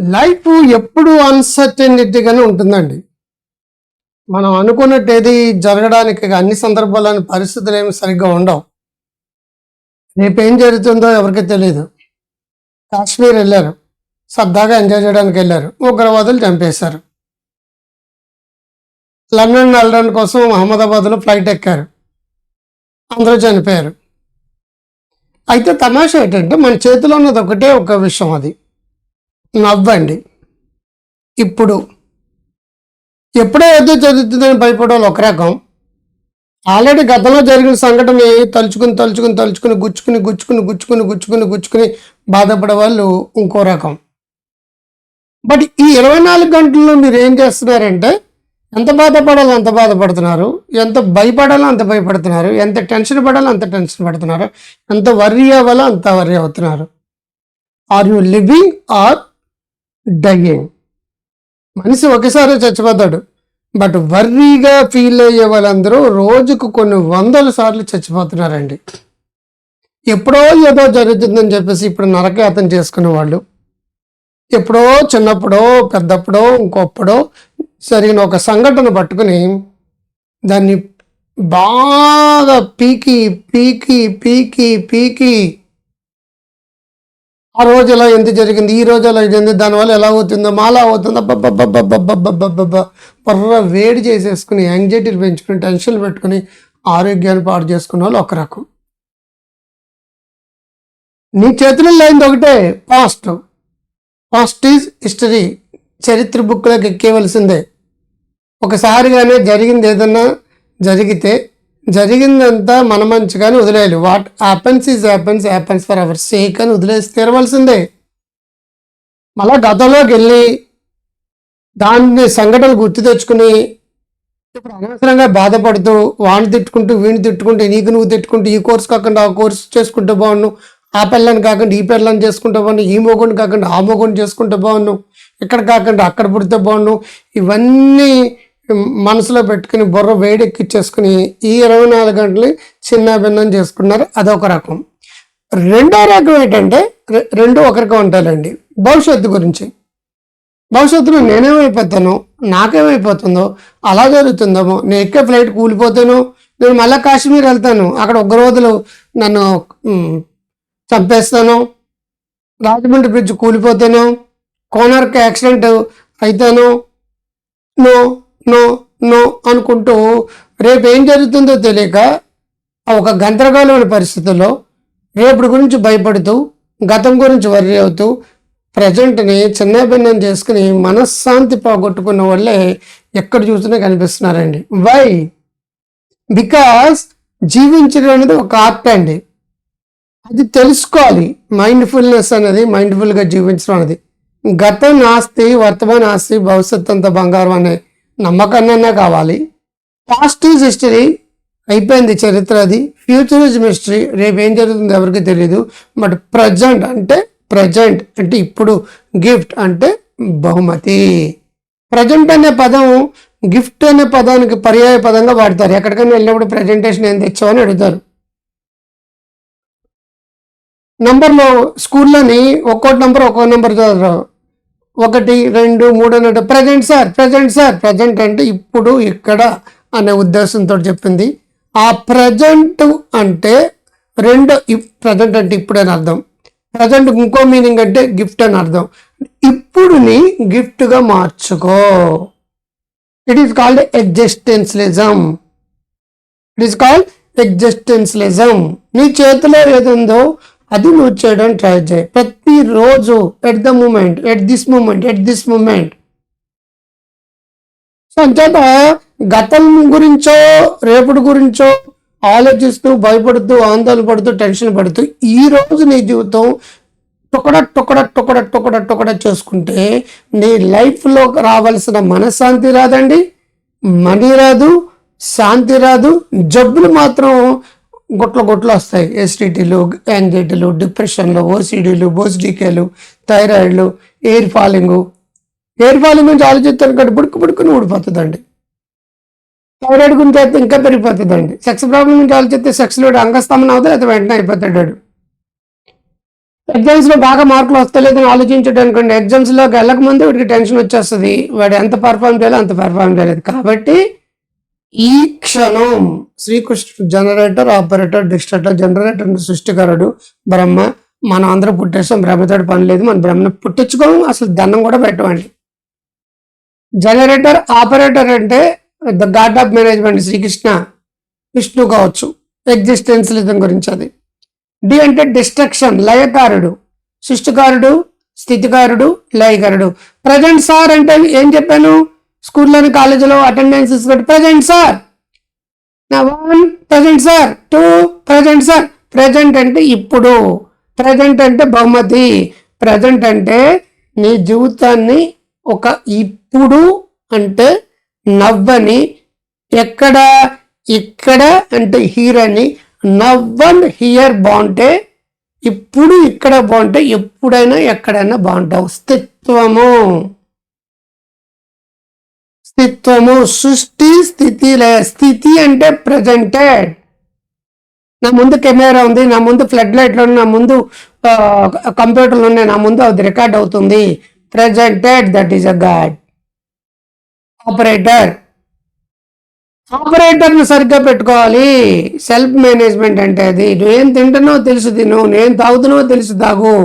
Life ఎప్పుడు అన్సర్టనిటీగానే ఉంటుందండి. మనం అనుకున్నట్టు ఏది జరగడానికి అన్ని సందర్భాలను పరిస్థితులు ఏమి సరిగ్గా ఉండవు. రేపు ఏం జరుగుతుందో ఎవరికి తెలియదు కాశ్మీర్ వెళ్ళారు. సరదాగా ఎంజాయ్ చేయడానికి వెళ్ళారు. ఉగ్రవాదులు చంపేశారు. లండన్ వెళ్ళడం కోసం అహ్మదాబాద్లో ఫ్లైట్ ఎక్కారు. అందరూ చనిపోయారు. అయితే తమాషా ఏంటంటే మన చేతిలో ఉన్నది ఒకటే ఒక విషయం అది. నవ్వండి. ఇప్పుడు ఎప్పుడో ఏదో జరుగుతుందని భయపడాలి ఒక రకం. ఆల్రెడీ గతంలో జరిగిన సంఘటన తలుచుకుని తలుచుకుని తలుచుకుని గుచ్చుకుని గుచ్చుకుని గుచ్చుకుని గుచ్చుకుని గుచ్చుకుని బాధపడే వాళ్ళు ఇంకో రకం. బట్ ఈ ఇరవై నాలుగు గంటల్లో మీరు ఏం చేస్తున్నారంటే ఎంత బాధపడాలో అంత బాధపడుతున్నారు ఎంత భయపడాలో అంత భయపడుతున్నారు ఎంత టెన్షన్ పడాలో అంత టెన్షన్ పడుతున్నారు ఎంత వర్రీ అవ్వాలో అంత వర్రీ అవుతున్నారు. Are you living or dying మనిషి ఒకేసారి చచ్చిపోతాడు బట్ వర్రీగా ఫీల్ అయ్యే వాళ్ళందరూ రోజుకు కొన్ని వందల సార్లు చచ్చిపోతున్నారండి. ఎప్పుడో ఏదో జరుగుతుందని చెప్పేసి ఇప్పుడు నరకయాతం చేసుకునే వాళ్ళు ఎప్పుడో చిన్నప్పుడో పెద్దప్పుడో ఇంకొప్పుడో జరిగిన ఒక సంఘటన పట్టుకుని దాన్ని బాగా పీకి పీకి పీకి పీకి ఆ రోజు ఎలా ఎంత జరిగింది ఈ రోజు ఎలా జరిగింది దానివల్ల ఎలా అవుతుందో మాలా అవుతుందో అబ్బబ్బబ్బబ్బబ్బబ్బబ్బబ్బబ్బ బర్ర వేడి చేసేసుకుని యాంగ్జైటీలు పెంచుకుని టెన్షన్లు పెట్టుకుని ఆరోగ్యాన్ని పాడు చేసుకున్న వాళ్ళు ఒక రకం నీ చేతిలో లేనిది ఒకటే పాస్ట్ పాస్ట్ ఈజ్ హిస్టరీ చరిత్ర బుక్లోకి ఎక్కేవలసిందే ఒకసారిగానే జరిగింది ఏదన్నా జరిగితే జరిగిందంతా మన మంచిగానే వదిలేయాలి. What happens is happens happens for our sake అని వదిలేసి తీరవలసిందే. మళ్ళా గతంలోకి వెళ్ళి దాన్ని సంఘటనలు గుర్తు తెచ్చుకుని ఇప్పుడు అనవసరంగా బాధపడుతూ వాడిని తిట్టుకుంటూ వీడిని తిట్టుకుంటూ నీకు నువ్వు తిట్టుకుంటూ ఈ కోర్స్ కాకుండా ఆ కోర్స్ చేసుకుంటూ బాగున్నావు ఆ పిల్లని కాకుండా ఈ పిల్లని చేసుకుంటూ బాగున్నావు ఈ మోగుని కాకుండా ఆ మోగుని చేసుకుంటూ బాగున్నావు ఇక్కడ కాకుండా అక్కడ పుడితే బాగున్నావు ఇవన్నీ మనసులో పెట్టుకుని బుర్ర వేడెక్కిచ్చేసుకుని ఈ ఇరవై నాలుగు గంటలు చిన్నాభిన్నం చేసుకున్నారు. అదొక రకం. రెండో రకం ఏంటంటే రెండు ఒకరిగా ఉంటారండి భవిష్యత్తు గురించి. భవిష్యత్తులో నేనేమైపోతాను నాకేమైపోతుందో అలా జరుగుతుందేమో. నేను ఎక్కే ఫ్లైట్ కూలిపోతాను నేను మళ్ళీ కాశ్మీర్ వెళ్తాను అక్కడ ఉగ్రవాదులు నన్ను చంపేస్తాను రాజమండ్రి బ్రిడ్జ్ కూలిపోతాను కోనార్క్ యాక్సిడెంట్ అవుతాను నో నో నో అనుకుంటూ రేపు ఏం జరుగుతుందో తెలియక ఒక గందరగోళమైన పరిస్థితుల్లో రేపటి గురించి భయపడుతూ గతం గురించి వర్రీ అవుతూ ప్రజెంట్ని చిన్నభిన్నం చేసుకుని మనశ్శాంతి పోగొట్టుకున్న వాళ్ళే ఎక్కడ చూసినా కనిపిస్తున్నారండి. వై బికాస్ జీవించడం అనేది ఒక ఆర్ట్ అండి. అది తెలుసుకోవాలి. మైండ్ఫుల్నెస్ అనేది మైండ్ఫుల్గా జీవించడం అనేది. గతం ఆస్తి వర్తమాన ఆస్తి భవిష్యత్తు అంత బంగారం అనే నమ్మకాన్నైనా కావాలి. పాస్ట్ ఈజ్ హిస్టరీ అయిపోయింది చరిత్ర అది. ఫ్యూచర్ ఇస్ మిస్టరీ రేపు ఏం జరుగుతుంది ఎవరికి తెలియదు బట్ ప్రజెంట్ అంటే ప్రజెంట్ అంటే ఇప్పుడు గిఫ్ట్ అంటే బహుమతి. ప్రజెంట్ అనే పదం గిఫ్ట్ అనే పదానికి పర్యాయ పదంగా వాడతారు. ఎక్కడికైనా వెళ్ళినప్పుడు ప్రజెంటేషన్ ఏం తెచ్చావు అని అడుగుతారు. నంబర్లో స్కూల్లోని ఒక్కోటి నంబర్ ఒక్కో నంబర్ చదువుతారు. ఒకటి రెండు మూడు అన్నట్టు. Present sir present sir present అంటే ఇప్పుడు ఇక్కడ అనే ఉద్దేశంతో చెప్పింది. ఆ ప్రజెంట్ అంటే రెండు ప్రజెంట్ అంటే ఇప్పుడు అని అర్థం. ప్రజెంట్ ఇంకో మీనింగ్ అంటే గిఫ్ట్ అని అర్థం. ఇప్పుడుని గిఫ్ట్గా మార్చుకో. It is called existentialism it is called existentialism నీ చేతిలో ఏదుందో అది నువ్వు చేయడం ట్రై చేయి. ప్రతిరోజు at the moment at this moment at this moment so అంచేత గతం గురించో రేపటి గురించో ఆలోచిస్తూ భయపడుతూ ఆందోళన పడుతూ టెన్షన్ పడుతూ ఈ రోజు నీ జీవితం టొకడ టొకడ టొకడ టొకడ టొకడ చేసుకుంటే నీ లైఫ్లో రావాల్సిన మనశ్శాంతి రాదండి మనీ రాదు శాంతి రాదు జబ్బులు మాత్రం గుట్ల గుట్లు వస్తాయి. ఎస్టిటీలు యాంగ్జైటీలు డిప్రెషన్లు ఓసిడీలు బోస్డికేలు థైరాయిడ్లు ఎయిర్ ఫాలింగ్ ఎయిర్ ఫాలింగ్ గురించి ఆలోచిస్తాను కాబట్టి బుడుకు బుడుకుని ఊడిపోతుందండి. థైరాయిడ్ గురించి అయితే ఇంకా పెరిగిపోతుందండి. సెక్స్ ప్రాబ్లం గురించి ఆలోచిస్తే సెక్స్లో అంగస్తంభన అవుతుంది అయితే వెంటనే అయిపోతాడు వాడు. బాగా మార్కులు వస్తలేదని ఆలోచించడం అనుకోండి ఎగ్జామ్స్లోకి వెళ్ళక ముందు వీడికి టెన్షన్ వచ్చేస్తుంది. వాడు ఎంత పర్ఫామ్ చేయాలో అంత పర్ఫామ్ చేయలేదు. కాబట్టి ఈ క్షణం శ్రీకృష్ణుడు జనరేటర్ ఆపరేటర్ డిస్ట్రక్టర్ జనరేటర్ సృష్టికరుడు బ్రహ్మ. మనం అందరం పుట్టేస్తాం బ్రహ్మతోటి పని లేదు మన బ్రహ్మను పుట్టించుకోము అసలు దండం కూడా పెట్టమండి. జనరేటర్ ఆపరేటర్ అంటే the god of management Sri Krishna Vishnu కావచ్చు. ఎగ్జిస్టెన్షియలిజం గురించి అది. డి అంటే డిస్ట్రక్షన్ లయకారుడు. సృష్టికారుడు స్థితికారుడు లయకారుడు. ప్రజెంట్ సార్ అంటే ఏం చెప్పాను? స్కూల్లోని కాలేజీలో అటెండెన్స్ పెట్టి ప్రజెంట్ సార్ నా one present sir two present sir present అంటే ఇప్పుడు. ప్రజెంట్ అంటే బహుమతి. ప్రజెంట్ అంటే నీ జీవితాన్ని ఒక ఇప్పుడు అంటే నవ్వని ఎక్కడ ఇక్కడ అంటే హీర్ అని నవ్వన్ హియర్ బాగుంటే ఇప్పుడు ఇక్కడ బాగుంటే ఎప్పుడైనా ఎక్కడైనా బాగుంటావు. స్థిత్వము. స్థిత్వము సృష్టి స్థితి లే స్థితి అంటే ప్రజెంటెడ్ నా ముందు కెమెరా ఉంది నా ముందు ఫ్లడ్ లైట్లు నా ముందు కంప్యూటర్లు ఉన్నాయి నా ముందు అది రికార్డ్ అవుతుంది. Presented that is a god operator ఆపరేటర్ని సరిగ్గా పెట్టుకోవాలి. సెల్ఫ్ మేనేజ్మెంట్ అంటే అది. నువ్వేం తింటున్నావో తెలుసు తిను. నేను తాగుతున్నావో తెలుసు తాగు.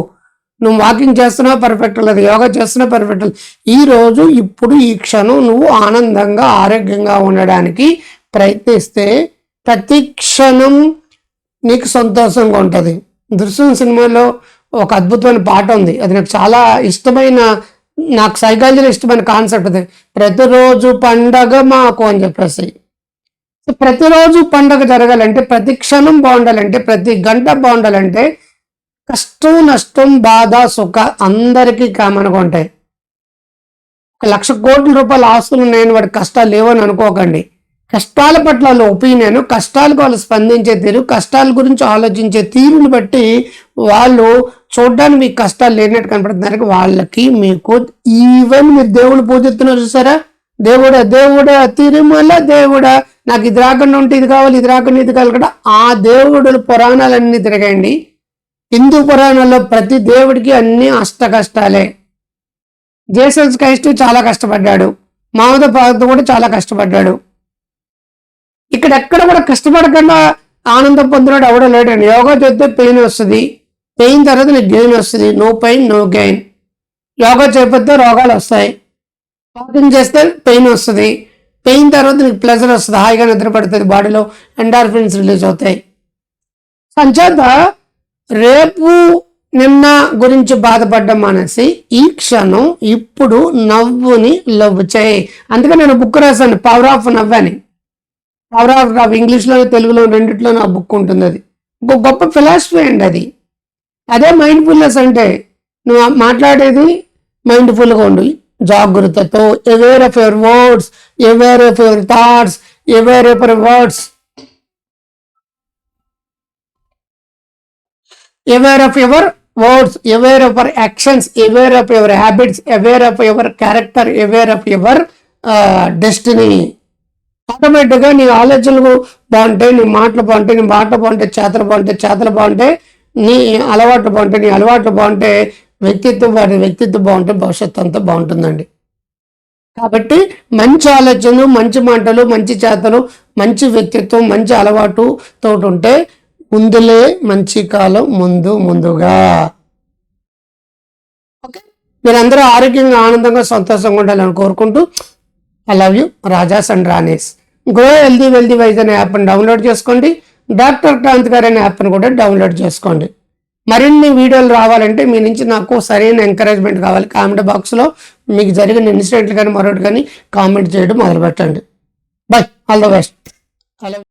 నువ్వు వాకింగ్ చేస్తున్నా పర్ఫెక్ట్ లేదు. యోగా చేస్తున్నా పర్ఫెక్ట్ లేదు. ఈ రోజు ఇప్పుడు ఈ క్షణం నువ్వు ఆనందంగా ఆరోగ్యంగా ఉండడానికి ప్రయత్నిస్తే ప్రతి క్షణం నీకు సంతోషంగా ఉంటుంది. దృశ్యం సినిమాలో ఒక అద్భుతమైన పాట ఉంది. అది నాకు చాలా ఇష్టమైన నాకు సైకాలజీలో ఇష్టమైన కాన్సెప్ట్ అది. ప్రతిరోజు పండగ మాకు అని చెప్పేసి. ప్రతిరోజు పండగ జరగాలంటే ప్రతి క్షణం బాగుండాలంటే ప్రతి గంట బాగుండాలంటే కష్టం నష్టం బాధ సుఖ అందరికీ కామన్గా ఉంటాయి. ఒక లక్ష కోట్ల రూపాయల ఆస్తులు నేను వాడి కష్టాలు లేవని అనుకోకండి. కష్టాల పట్ల వాళ్ళ ఒపీనియన్ కష్టాలకు వాళ్ళు స్పందించే తీరు కష్టాల గురించి ఆలోచించే తీరుని బట్టి వాళ్ళు చూడడానికి మీకు కష్టాలు లేనట్టు కనపడుతున్నారు వాళ్ళకి మీకు ఈవెన్ మీరు దేవుడు పూజిస్తున్నారు చూసారా? దేవుడా దేవుడా తిరుమల దేవుడా నాకు ఇది రాకుండా ఉంటే ఇది కావాలి ఇది రాకుండా ఇది కావాలి కూడా ఆ దేవుడు పురాణాలన్నీ తిరగండి. హిందూ పురాణంలో ప్రతి దేవుడికి అన్ని అష్ట కష్టాలే జేసన్స్ క్రైస్ట్ చాలా కష్టపడ్డాడు. మామద పాత కూడా చాలా కష్టపడ్డాడు. ఇక్కడ ఎక్కడ కూడా కష్టపడకుండా ఆనందం పొందినాడు ఎవడో లేడండి యోగా చేస్తే పెయిన్ వస్తుంది. పెయిన్ తర్వాత నీకు గెయిన్ వస్తుంది. No pain no gain. Yoga చేపడితే రోగాలు వస్తాయి. వాకింగ్ చేస్తే పెయిన్ వస్తుంది. పెయిన్ తర్వాత నీకు ప్లెజర్ వస్తుంది. హాయిగా నిద్రపడుతుంది. బాడీలో ఎండార్ఫిన్స్ రిలీజ్ అవుతాయి. సంచేత రేపు నిన్న గురించి బాధపడ్డం మానేసి ఈ క్షణం ఇప్పుడు నవ్వుని లవ్ చేయి. అందుకే నేను బుక్ రాశాను పవర్ ఆఫ్ నవ్వు అని. పవర్ ఆఫ్ నవ్ ఇంగ్లీష్లో తెలుగులో రెండిట్లో నా బుక్ ఉంటుంది అది. ఒక గొప్ప ఫిలాసఫీ అండి అది. అదే మైండ్ఫుల్నెస్ అంటే నువ్వు మాట్లాడేది మైండ్ఫుల్గా ఉండు. జాగ్రత్తతో aware of your words aware of your thoughts aware of your words aware of your words, aware of your actions, aware of your habits, aware of your character, aware of your uh, destiny ఆటోమేటిక్గా నీ ఆలోచనలు బాగుంటాయి నీ మాటలు బాగుంటాయి నీ మాటలు బాగుంటాయి చేతలు బాగుంటాయి చేతలు బాగుంటాయి నీ అలవాట్లు బాగుంటాయి నీ అలవాట్లు బాగుంటే వ్యక్తిత్వం వాడి వ్యక్తిత్వం బాగుంటే భవిష్యత్తు అంతా బాగుంటుందండి. కాబట్టి మంచి ఆలోచనలు మంచి మాటలు మంచి చేతలు మంచి వ్యక్తిత్వం మంచి అలవాటు తోటి ఉంటే ముందులే మంచి కాలం ముందు ముందుగా. ఓకే. మీరందరూ ఆరోగ్యంగా ఆనందంగా సంతోషంగా ఉండాలని కోరుకుంటూ I love you Rajas and Ranis grow healthy wealthy wise అనే యాప్ని డౌన్లోడ్ చేసుకోండి. డాక్టర్ క్రాంత్ గారు అనే యాప్ని కూడా డౌన్లోడ్ చేసుకోండి. మరిన్ని వీడియోలు రావాలంటే మీ నుంచి నాకు సరైన ఎంకరేజ్మెంట్ కావాలి. కామెంట్ బాక్స్లో మీకు జరిగిన ఇన్సిడెంట్లు కానీ మరొకటి కానీ కామెంట్ చేయడం మొదలుపెట్టండి. Bye all the best hello